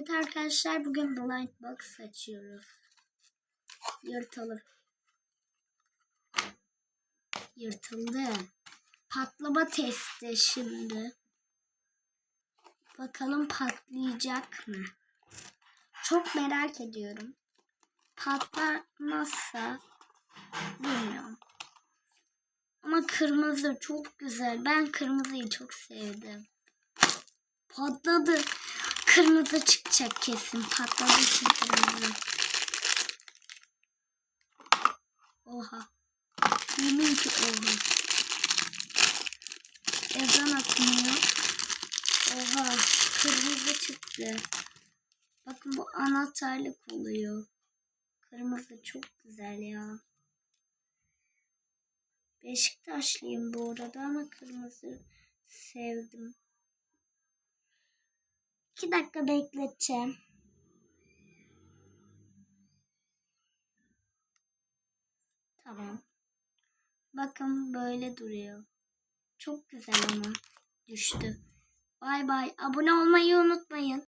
Evet arkadaşlar bugün blind box açıyoruz. Yırtılır. Yırtıldı. Patlama testi şimdi. Bakalım patlayacak mı? Çok merak ediyorum. Patlamazsa bilmiyorum. Ama kırmızı çok güzel. Ben kırmızıyı çok sevdim. Patladı. Kırmızı çıkacak kesin. Patladı için. Oha. Yemin ki oha. Ezan atmıyor. Oha. Kırmızı çıktı. Bakın bu anahtarlık oluyor. Kırmızı çok güzel ya. Beşiktaşlıyım bu arada ama kırmızı sevdim. İki dakika bekleteceğim. Tamam. Bakın böyle duruyor. Çok güzel ama düştü. Bay bay. Abone olmayı unutmayın.